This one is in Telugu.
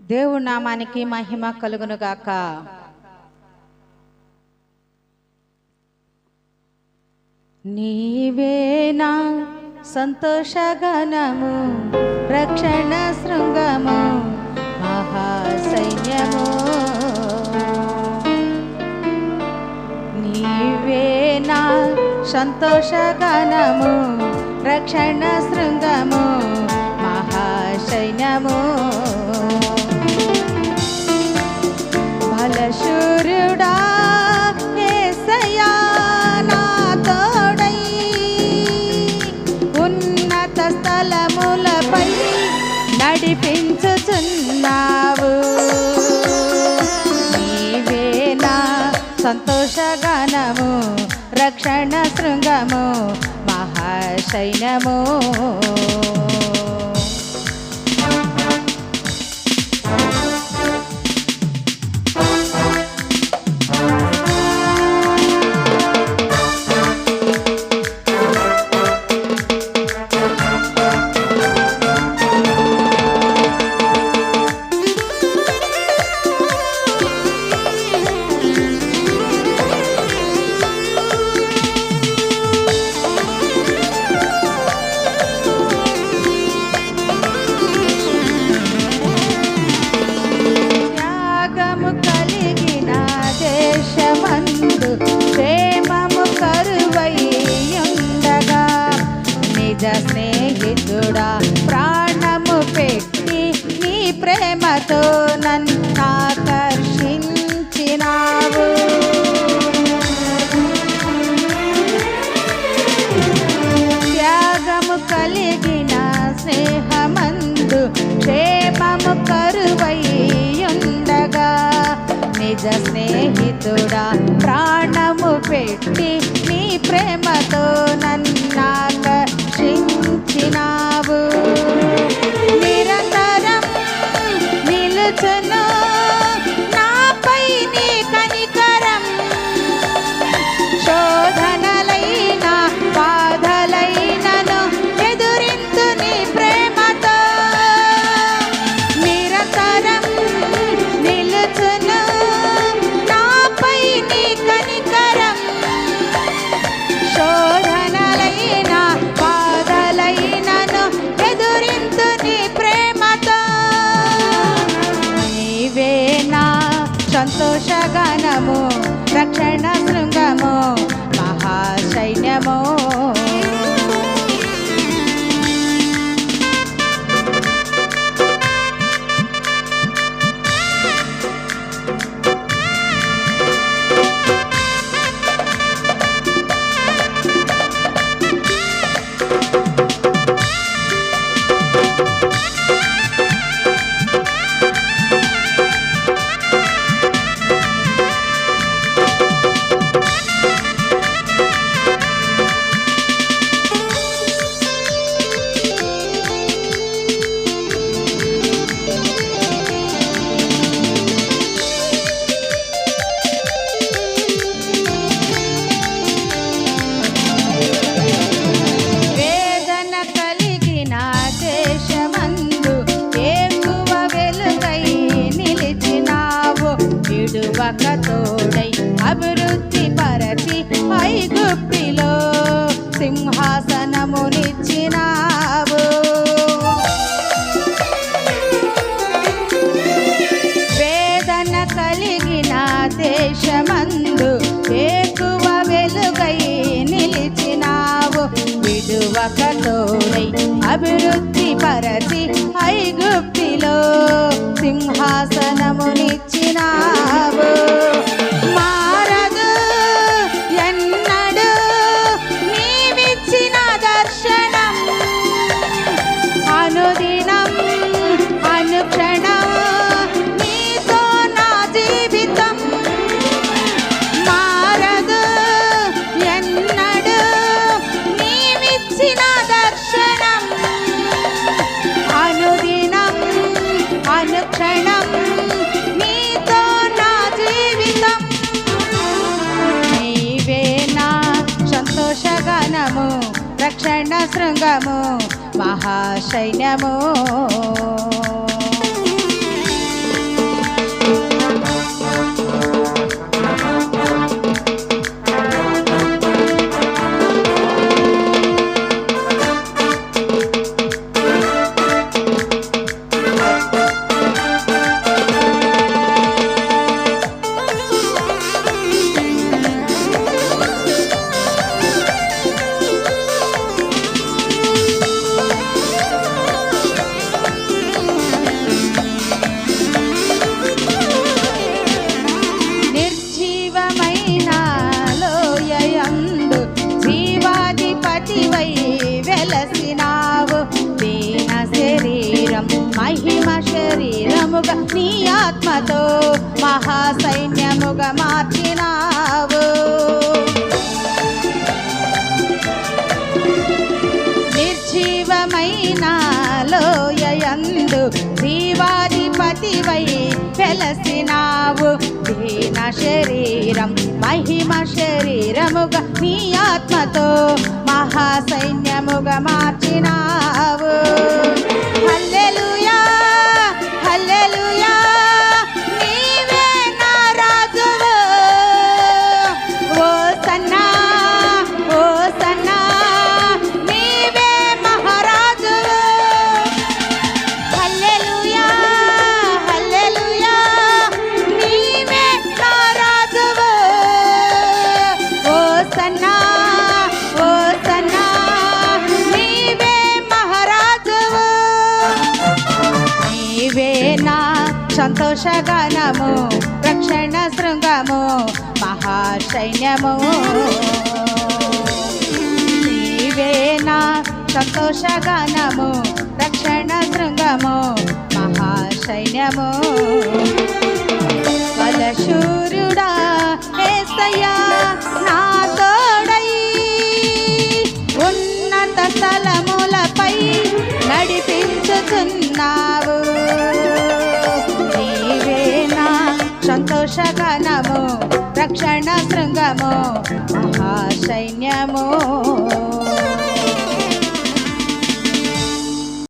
దేవుడి నామానికి మహిమ కలుగును గాక నీవేనా సంతోషగనము రక్షణ శృంగము మహాసైన్యము. నీవేనా సంతోషగనము రక్షణ శృంగము. ఉన్నత నడిపించుచున్నావు. నీవేనా సంతోషగానము రక్షణ శృంగము మహాశైనము నిజ స్నేహితుడా ప్రాణము పెట్టి సంతోషగానము రక్షణ శృంగము మహాసైన్యము అభివృద్ధి పరచి ఐగుప్తిలో సింహాసనమునిచ్చినావు. మారదు ఎన్నడు నీవిచ్చిన దర్శనం. అనుదినం అనుక్షణం నీతో సంతోషగానము రక్షణ శృంగము మహాశైన్యము మహిమ శరీరముగా నీ ఆత్మతో మహాసైన్యముగా మార్చినావు. నిర్జీవమైన లోయందు జీవాధిపతివై వెలసినావు. దీన శరీరం మహిమ శరీరముగా నీ ఆత్మతో మహాసైన్యముగా మార్చినావు. సంతోషగానము రక్షణ శృంగము మహాసైన్యము. నీవే నా సంతోషగానము రక్షణ శృంగము మహాసైన్యము. బలశూరుడా ఏసయ్యా నా తోడై ఉన్నత తలములపై నడిపించుతున్నావు సంతోషగానము రక్షణ శృంగము మహాసైన్యము